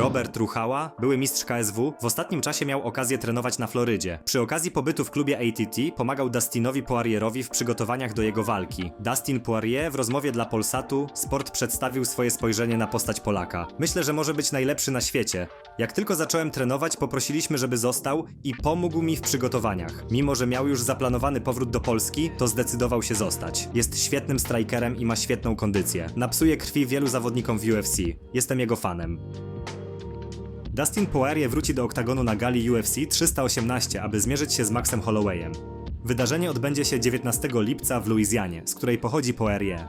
Robert Ruchała, były mistrz KSW, w ostatnim czasie miał okazję trenować na Florydzie. Przy okazji pobytu w klubie ATT pomagał Dustinowi Poirierowi w przygotowaniach do jego walki. Dustin Poirier w rozmowie dla Polsatu Sport przedstawił swoje spojrzenie na postać Polaka. Myślę, że może być najlepszy na świecie. Jak tylko zacząłem trenować, poprosiliśmy, żeby został i pomógł mi w przygotowaniach. Mimo, że miał już zaplanowany powrót do Polski, to zdecydował się zostać. Jest świetnym strikerem i ma świetną kondycję. Napsuje krwi wielu zawodnikom w UFC. Jestem jego fanem. Dustin Poirier wróci do oktagonu na gali UFC 318, aby zmierzyć się z Maxem Hollowayem. Wydarzenie odbędzie się 19 lipca w Luizjanie, z której pochodzi Poirier.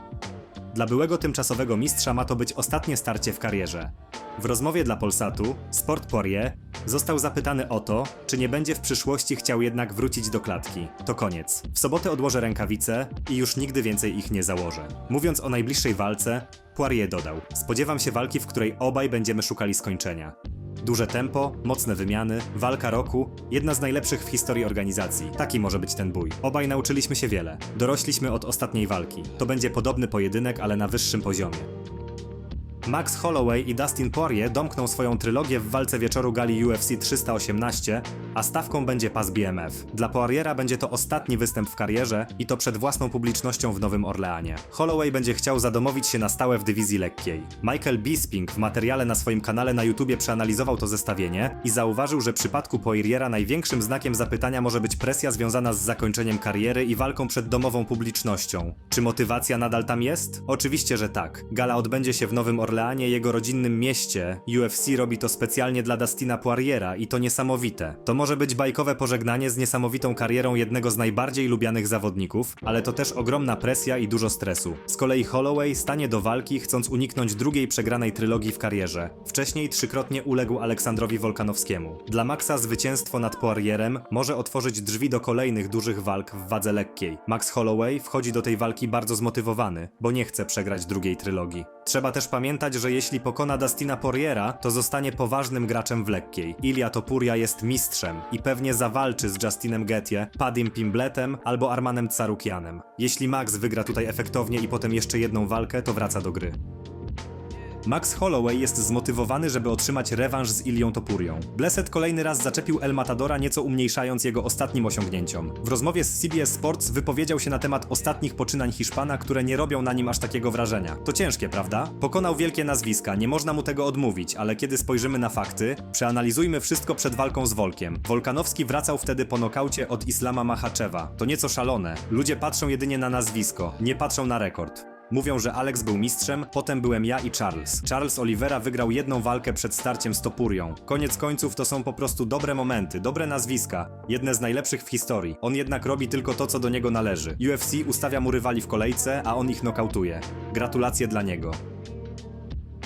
Dla byłego tymczasowego mistrza ma to być ostatnie starcie w karierze. W rozmowie dla Polsatu Sport Poirier został zapytany o to, czy nie będzie w przyszłości chciał jednak wrócić do klatki. To koniec. W sobotę odłożę rękawice i już nigdy więcej ich nie założę. Mówiąc o najbliższej walce, Poirier dodał: Spodziewam się walki, w której obaj będziemy szukali skończenia. Duże tempo, mocne wymiany, walka roku, jedna z najlepszych w historii organizacji. Taki może być ten bój. Obaj nauczyliśmy się wiele. Dorośliśmy od ostatniej walki. To będzie podobny pojedynek, ale na wyższym poziomie. Max Holloway i Dustin Poirier domkną swoją trylogię w walce wieczoru gali UFC 318, a stawką będzie pas BMF. Dla Poiriera będzie to ostatni występ w karierze i to przed własną publicznością w Nowym Orleanie. Holloway będzie chciał zadomowić się na stałe w dywizji lekkiej. Michael Bisping w materiale na swoim kanale na YouTubie przeanalizował to zestawienie i zauważył, że w przypadku Poiriera największym znakiem zapytania może być presja związana z zakończeniem kariery i walką przed domową publicznością. Czy motywacja nadal tam jest? Oczywiście, że tak. Gala odbędzie się w Nowym Orleanie, jego rodzinnym mieście. UFC robi to specjalnie dla Dustina Poiriera i to niesamowite. To może być bajkowe pożegnanie z niesamowitą karierą jednego z najbardziej lubianych zawodników, ale to też ogromna presja i dużo stresu. Z kolei Holloway stanie do walki, chcąc uniknąć drugiej przegranej trylogii w karierze. Wcześniej trzykrotnie uległ Aleksandrowi Wolkanowskiemu. Dla Maxa zwycięstwo nad Poirierem może otworzyć drzwi do kolejnych dużych walk w wadze lekkiej. Max Holloway wchodzi do tej walki bardzo zmotywowany, bo nie chce przegrać drugiej trylogii. Trzeba też pamiętać, że jeśli pokona Dustina Poiriera, to zostanie poważnym graczem w lekkiej. Ilia Topuria jest mistrzem i pewnie zawalczy z Justinem Gettie, Padim Pimbletem albo Armanem Carukianem. Jeśli Max wygra tutaj efektownie i potem jeszcze jedną walkę, to wraca do gry. Max Holloway jest zmotywowany, żeby otrzymać rewanż z Ilią Topurią. Blessed kolejny raz zaczepił El Matadora, nieco umniejszając jego ostatnim osiągnięciom. W rozmowie z CBS Sports wypowiedział się na temat ostatnich poczynań Hiszpana, które nie robią na nim aż takiego wrażenia. To ciężkie, prawda? Pokonał wielkie nazwiska, nie można mu tego odmówić, ale kiedy spojrzymy na fakty, przeanalizujmy wszystko przed walką z Wolkiem. Wolkanowski wracał wtedy po nokaucie od Islama Mahaczewa. To nieco szalone. Ludzie patrzą jedynie na nazwisko, nie patrzą na rekord. Mówią, że Alex był mistrzem, potem byłem ja i Charles. Charles Oliveira wygrał jedną walkę przed starciem z Topurią. Koniec końców to są po prostu dobre momenty, dobre nazwiska, jedne z najlepszych w historii. On jednak robi tylko to, co do niego należy. UFC ustawia mu rywali w kolejce, a on ich nokautuje. Gratulacje dla niego.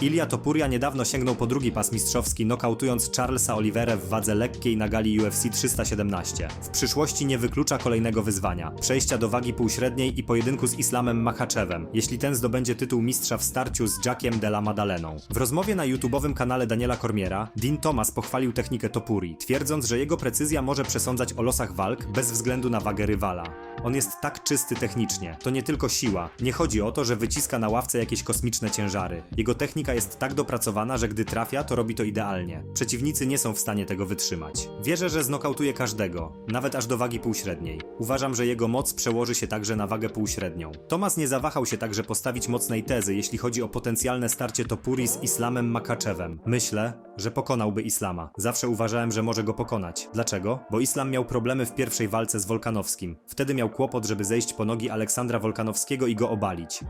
Ilia Topuria niedawno sięgnął po drugi pas mistrzowski, nokautując Charlesa Oliveira w wadze lekkiej na gali UFC 317. W przyszłości nie wyklucza kolejnego wyzwania przejścia do wagi półśredniej i pojedynku z Islamem Machaczewem, jeśli ten zdobędzie tytuł mistrza w starciu z Jackiem de la Madaleną. W rozmowie na YouTubowym kanale Daniela Cormiera, Dean Thomas pochwalił technikę Topuri, twierdząc, że jego precyzja może przesądzać o losach walk bez względu na wagę rywala. On jest tak czysty technicznie. To nie tylko siła. Nie chodzi o to, że wyciska na ławce jakieś kosmiczne ciężary. Jego technika jest tak dopracowana, że gdy trafia, to robi to idealnie. Przeciwnicy nie są w stanie tego wytrzymać. Wierzę, że znokautuje każdego, nawet aż do wagi półśredniej. Uważam, że jego moc przełoży się także na wagę półśrednią. Thomas nie zawahał się także postawić mocnej tezy, jeśli chodzi o potencjalne starcie Topuri z Islamem Makaczewem. Myślę, że pokonałby Islama. Zawsze uważałem, że może go pokonać. Dlaczego? Bo Islam miał problemy w pierwszej walce z Wolkanowskim. Wtedy miał kłopot, żeby zejść po nogi Aleksandra Wolkanowskiego i go obalić.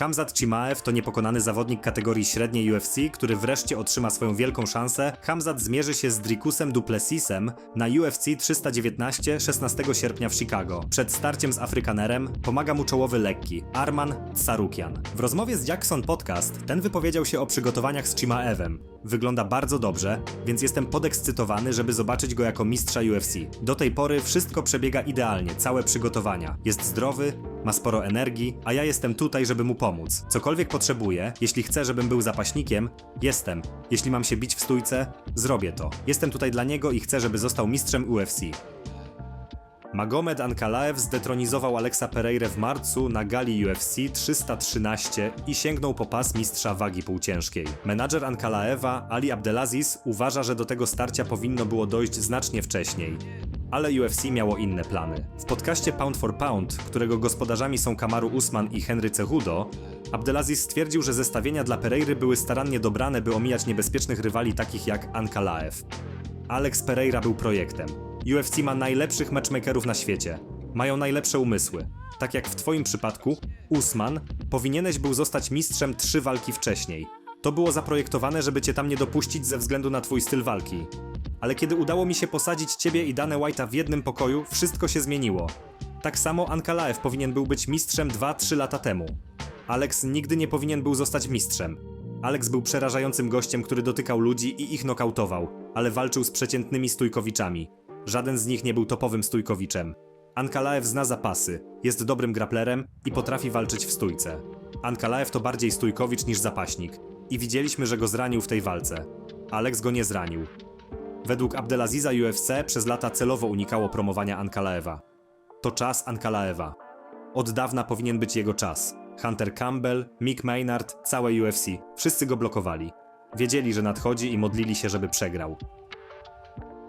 Hamzat Chimaev to niepokonany zawodnik kategorii średniej UFC, który wreszcie otrzyma swoją wielką szansę. Hamzat zmierzy się z Drikusem Duplessisem na UFC 319 16 sierpnia w Chicago. Przed starciem z Afrykanerem pomaga mu czołowy lekki, Arman Tsarukian. W rozmowie z Jackson Podcast ten wypowiedział się o przygotowaniach z Chimaevem. Wygląda bardzo dobrze, więc jestem podekscytowany, żeby zobaczyć go jako mistrza UFC. Do tej pory wszystko przebiega idealnie, całe przygotowania. Jest zdrowy, ma sporo energii, a ja jestem tutaj, żeby mu pomóc. Cokolwiek potrzebuje, jeśli chce, żebym był zapaśnikiem, jestem. Jeśli mam się bić w stójce, zrobię to. Jestem tutaj dla niego i chcę, żeby został mistrzem UFC. Magomed Ankalaev zdetronizował Alexa Pereira w marcu na gali UFC 313 i sięgnął po pas mistrza wagi półciężkiej. Menadżer Ankalaeva, Ali Abdelaziz, uważa, że do tego starcia powinno było dojść znacznie wcześniej. Ale UFC miało inne plany. W podcaście Pound for Pound, którego gospodarzami są Kamaru Usman i Henry Cejudo, Abdelaziz stwierdził, że zestawienia dla Pereiry były starannie dobrane, by omijać niebezpiecznych rywali takich jak Ankalaev. Alex Pereira był projektem. UFC ma najlepszych matchmakerów na świecie. Mają najlepsze umysły. Tak jak w twoim przypadku, Usman, powinieneś był zostać mistrzem trzy walki wcześniej. To było zaprojektowane, żeby cię tam nie dopuścić ze względu na twój styl walki. Ale kiedy udało mi się posadzić ciebie i Danę White'a w jednym pokoju, wszystko się zmieniło. Tak samo Ankalaev powinien był być mistrzem 2-3 lata temu. Alex nigdy nie powinien był zostać mistrzem. Alex był przerażającym gościem, który dotykał ludzi i ich nokautował, ale walczył z przeciętnymi stójkowiczami. Żaden z nich nie był topowym stójkowiczem. Ankalaev zna zapasy, jest dobrym graplerem i potrafi walczyć w stójce. Ankalaev to bardziej stójkowicz niż zapaśnik i widzieliśmy, że go zranił w tej walce. Alex go nie zranił. Według Abdelaziza UFC przez lata celowo unikało promowania Ankalaeva. To czas Ankalaeva. Od dawna powinien być jego czas. Hunter Campbell, Mick Maynard, całe UFC. Wszyscy go blokowali. Wiedzieli, że nadchodzi i modlili się, żeby przegrał.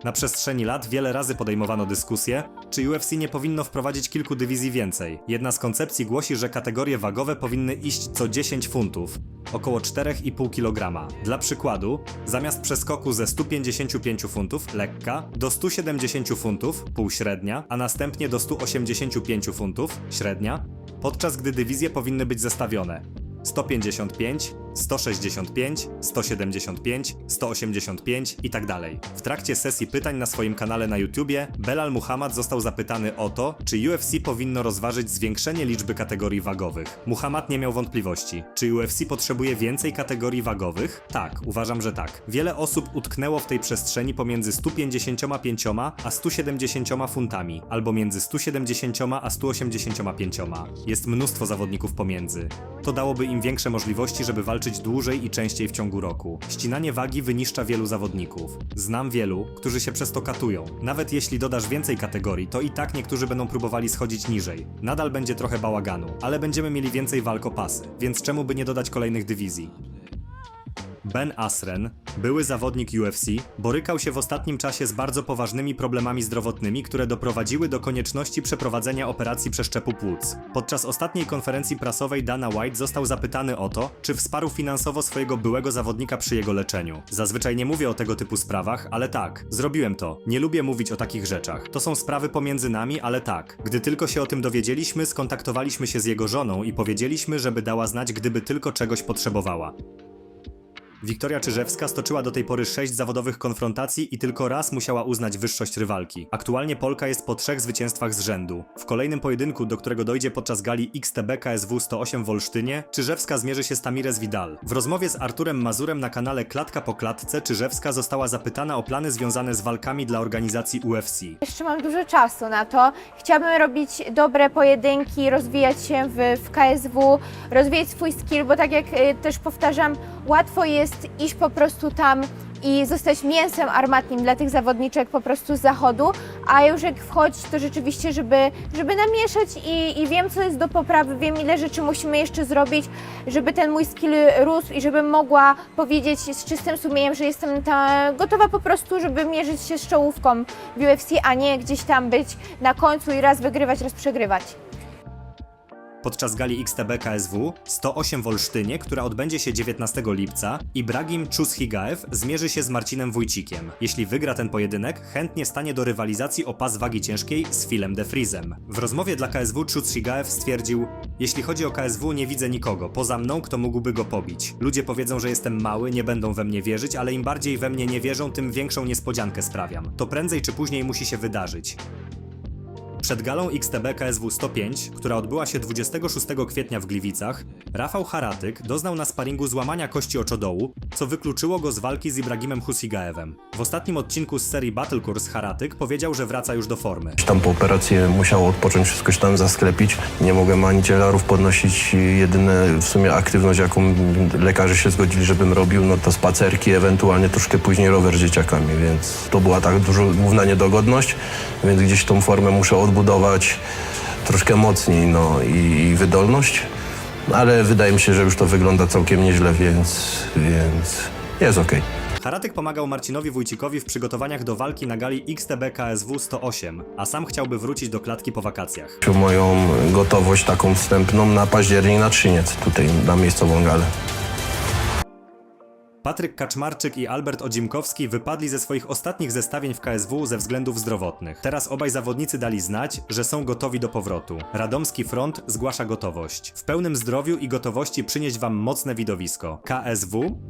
Na przestrzeni lat wiele razy podejmowano dyskusję, czy UFC nie powinno wprowadzić kilku dywizji więcej. Jedna z koncepcji głosi, że kategorie wagowe powinny iść co 10 funtów, około 4,5 kg. Dla przykładu, zamiast przeskoku ze 155 funtów, lekka, do 170 funtów, półśrednia, a następnie do 185 funtów, średnia, podczas gdy dywizje powinny być zestawione 155, 165, 175, 185 i tak dalej. W trakcie sesji pytań na swoim kanale na YouTubie Belal Muhammad został zapytany o to, czy UFC powinno rozważyć zwiększenie liczby kategorii wagowych. Muhammad nie miał wątpliwości. Czy UFC potrzebuje więcej kategorii wagowych? Tak, uważam, że tak. Wiele osób utknęło w tej przestrzeni pomiędzy 155 a 170 funtami, albo między 170 a 185. Jest mnóstwo zawodników pomiędzy. To dałoby im większe możliwości, żeby walczyć dłużej i częściej w ciągu roku. Ścinanie wagi wyniszcza wielu zawodników. Znam wielu, którzy się przez to katują. Nawet jeśli dodasz więcej kategorii, to i tak niektórzy będą próbowali schodzić niżej. Nadal będzie trochę bałaganu, ale będziemy mieli więcej walk o pasy, więc czemu by nie dodać kolejnych dywizji? Ben Asren, były zawodnik UFC, borykał się w ostatnim czasie z bardzo poważnymi problemami zdrowotnymi, które doprowadziły do konieczności przeprowadzenia operacji przeszczepu płuc. Podczas ostatniej konferencji prasowej Dana White został zapytany o to, czy wsparł finansowo swojego byłego zawodnika przy jego leczeniu. Zazwyczaj nie mówię o tego typu sprawach, ale tak, zrobiłem to. Nie lubię mówić o takich rzeczach. To są sprawy pomiędzy nami, ale tak. Gdy tylko się o tym dowiedzieliśmy, skontaktowaliśmy się z jego żoną i powiedzieliśmy, żeby dała znać, gdyby tylko czegoś potrzebowała. Wiktoria Czyżewska stoczyła do tej pory sześć zawodowych konfrontacji i tylko raz musiała uznać wyższość rywalki. Aktualnie Polka jest po trzech zwycięstwach z rzędu. W kolejnym pojedynku, do którego dojdzie podczas gali XTB KSW 108 w Olsztynie, Czyżewska zmierzy się z Tamires Vidal. W rozmowie z Arturem Mazurem na kanale Klatka po Klatce Czyżewska została zapytana o plany związane z walkami dla organizacji UFC. Jeszcze mam dużo czasu na to. Chciałabym robić dobre pojedynki, rozwijać się w, w KSW, rozwijać swój skill, bo tak jak y, też powtarzam, łatwo jest iść po prostu tam i zostać mięsem armatnim dla tych zawodniczek po prostu z zachodu, a już jak wchodzić, to rzeczywiście, żeby, żeby namieszać i, i wiem, co jest do poprawy, wiem, ile rzeczy musimy jeszcze zrobić, żeby ten mój skill rósł i żebym mogła powiedzieć z czystym sumieniem, że jestem ta, gotowa po prostu, żeby mierzyć się z czołówką w UFC, a nie gdzieś tam być na końcu i raz wygrywać, raz przegrywać. Podczas gali XTB KSW 108 w Olsztynie, która odbędzie się 19 lipca, Ibrahim Czushigaev zmierzy się z Marcinem Wójcikiem. Jeśli wygra ten pojedynek, chętnie stanie do rywalizacji o pas wagi ciężkiej z Filem de Friesem. W rozmowie dla KSW Czushigaev stwierdził Jeśli chodzi o KSW nie widzę nikogo, poza mną kto mógłby go pobić. Ludzie powiedzą, że jestem mały, nie będą we mnie wierzyć, ale im bardziej we mnie nie wierzą, tym większą niespodziankę sprawiam. To prędzej czy później musi się wydarzyć. Przed galą XTB KSW 105, która odbyła się 26 kwietnia w Gliwicach, Rafał Haratyk doznał na sparingu złamania kości oczodołu, co wykluczyło go z walki z Ibrahimem Husigaewem. W ostatnim odcinku z serii Battle Course Haratyk powiedział, że wraca już do formy. Tam po operacji musiało odpocząć, wszystko się tam zasklepić. Nie mogłem ani ciężarów podnosić. Jedyne w sumie aktywność, jaką lekarze się zgodzili, żebym robił, no to spacerki, ewentualnie troszkę później rower z dzieciakami, więc to była tak dużo, główna niedogodność, więc gdzieś tą formę muszę odbudować troszkę mocniej no, i, i wydolność, ale wydaje mi się, że już to wygląda całkiem nieźle, więc, więc jest okej. Haratek pomagał Marcinowi Wójcikowi w przygotowaniach do walki na gali XTB KSW 108, a sam chciałby wrócić do klatki po wakacjach. Moją gotowość taką wstępną na październik na Trzyniec, tutaj na miejscową galę. Patryk Kaczmarczyk i Albert Odzimkowski wypadli ze swoich ostatnich zestawień w KSW ze względów zdrowotnych. Teraz obaj zawodnicy dali znać, że są gotowi do powrotu. Radomski Front zgłasza gotowość. W pełnym zdrowiu i gotowości przynieść wam mocne widowisko. KSW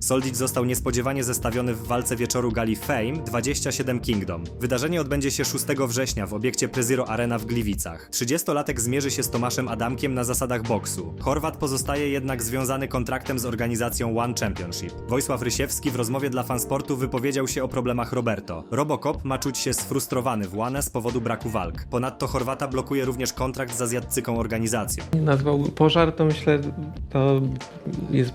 Soldic został niespodziewanie zestawiony w walce wieczoru gali Fame 27 Kingdom. Wydarzenie odbędzie się 6 września w obiekcie Preziro Arena w Gliwicach. 30-latek zmierzy się z Tomaszem Adamkiem na zasadach boksu. Chorwat pozostaje jednak związany kontraktem z organizacją One Championship. Wojsław Rysiewski w rozmowie dla fansportu wypowiedział się o problemach Roberto. Robocop ma czuć się sfrustrowany w One z powodu braku walk. Ponadto Chorwata blokuje również kontrakt z azjatcyką organizacją. nazwałbym pożar, to myślę, to jest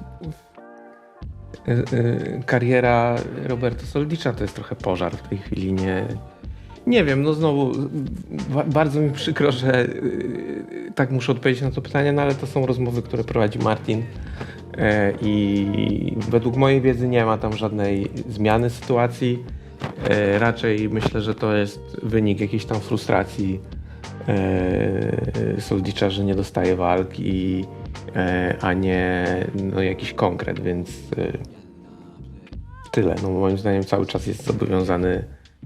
kariera Roberto Soldicza to jest trochę pożar w tej chwili, nie nie wiem, no znowu ba- bardzo mi przykro, że y, tak muszę odpowiedzieć na to pytanie, no ale to są rozmowy, które prowadzi Martin i według mojej wiedzy nie ma tam żadnej zmiany sytuacji. Raczej myślę, że to jest wynik jakiejś tam frustracji Soldicza, że nie dostaje walk, i, a nie no, jakiś konkret, więc e, tyle. No, moim zdaniem cały czas jest zobowiązany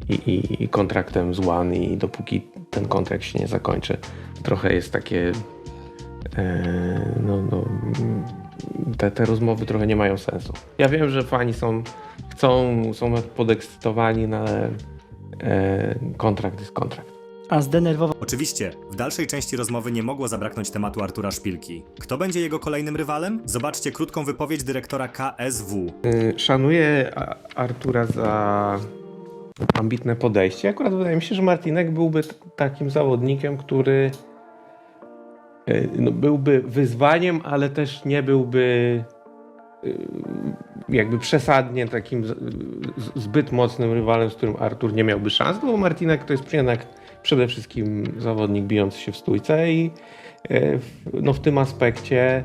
i, i, i kontraktem z One i dopóki ten kontrakt się nie zakończy, trochę jest takie e, no, no, te, te rozmowy trochę nie mają sensu. Ja wiem, że fani są, chcą, są podekscytowani, no, ale e, kontrakt jest kontrakt. A zdenerwował Oczywiście, w dalszej części rozmowy nie mogło zabraknąć tematu Artura Szpilki. Kto będzie jego kolejnym rywalem? Zobaczcie krótką wypowiedź dyrektora KSW. Y, Szanuję Artura za ambitne podejście. Akurat wydaje mi się, że Martinek byłby takim zawodnikiem, który y, no, byłby wyzwaniem, ale też nie byłby y, jakby przesadnie takim zbyt mocnym rywalem, z którym Artur nie miałby szans, bo Martinek to jest jednak przede wszystkim zawodnik bijący się w stójce i w- no, w tym aspekcie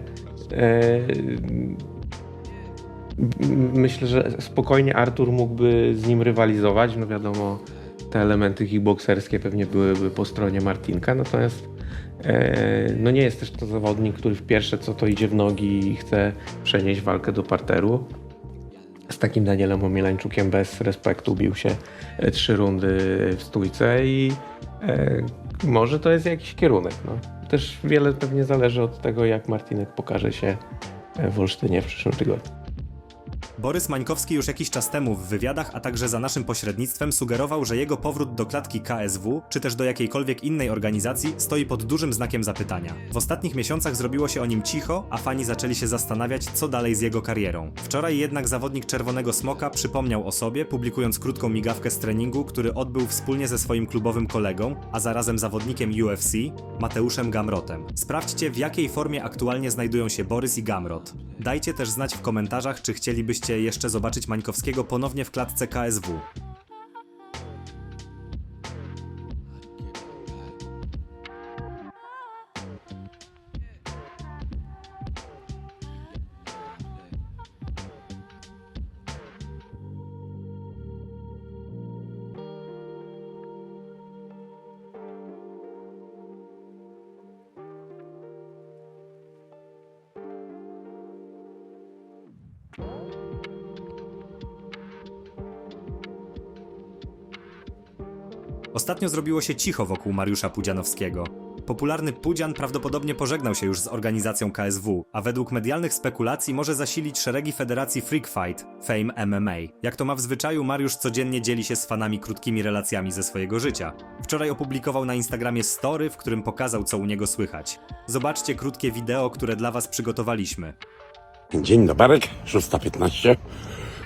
M- Myślę, że spokojnie Artur mógłby z nim rywalizować. No wiadomo, te elementy kickbokserskie pewnie byłyby po stronie Martinka, natomiast e, no nie jest też to zawodnik, który w pierwsze co to idzie w nogi i chce przenieść walkę do parteru. Z takim Danielem Omielańczukiem bez respektu bił się e, trzy rundy w stójce i e, może to jest jakiś kierunek. No. Też wiele pewnie zależy od tego, jak Martinek pokaże się e, w Olsztynie w przyszłym tygodniu. Borys Mańkowski już jakiś czas temu w wywiadach, a także za naszym pośrednictwem sugerował, że jego powrót do klatki KSW, czy też do jakiejkolwiek innej organizacji, stoi pod dużym znakiem zapytania. W ostatnich miesiącach zrobiło się o nim cicho, a fani zaczęli się zastanawiać, co dalej z jego karierą. Wczoraj jednak zawodnik Czerwonego Smoka przypomniał o sobie, publikując krótką migawkę z treningu, który odbył wspólnie ze swoim klubowym kolegą, a zarazem zawodnikiem UFC, Mateuszem Gamrotem. Sprawdźcie, w jakiej formie aktualnie znajdują się Borys i Gamrot. Dajcie też znać w komentarzach, czy chcielibyście jeszcze zobaczyć Mańkowskiego ponownie w klatce KSW. Ostatnio zrobiło się cicho wokół Mariusza Pudzianowskiego. Popularny Pudzian prawdopodobnie pożegnał się już z organizacją KSW, a według medialnych spekulacji może zasilić szeregi federacji Freak Fight, Fame MMA. Jak to ma w zwyczaju, Mariusz codziennie dzieli się z fanami krótkimi relacjami ze swojego życia. Wczoraj opublikował na Instagramie story, w którym pokazał co u niego słychać. Zobaczcie krótkie wideo, które dla was przygotowaliśmy. Dzień dobry, 6.15.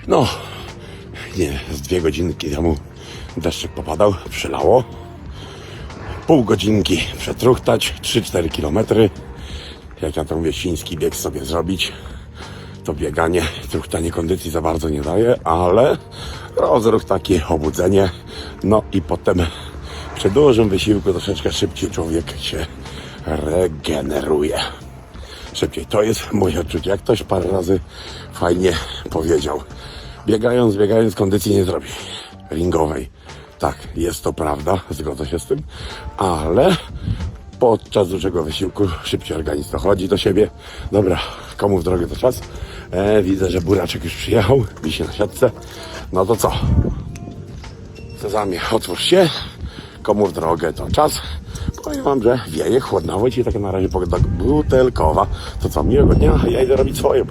No, nie, z dwie godzinki temu deszczyk popadał, przylało. Pół godzinki przetruchtać, 3-4 kilometry. Jak ja to mówię, bieg sobie zrobić. To bieganie, truchtanie kondycji za bardzo nie daje, ale rozruch taki, obudzenie. No i potem Przy dużym wysiłku troszeczkę szybciej człowiek się regeneruje. Szybciej. To jest moje odczucie. Jak ktoś parę razy fajnie powiedział. Biegając, biegając, kondycji nie zrobi ringowej. Tak, jest to prawda, zgodzę się z tym, ale podczas dużego wysiłku szybciej organizm dochodzi do siebie. Dobra, komu w drogę to czas? E, widzę, że buraczek już przyjechał, wisi na siatce. No to co? Sezamie, otwórz się. Komu w drogę to czas. Powiem wam, że wieje chłodnawo i tak na razie pogoda butelkowa. To co, miłego dnia, ja idę robić swoje,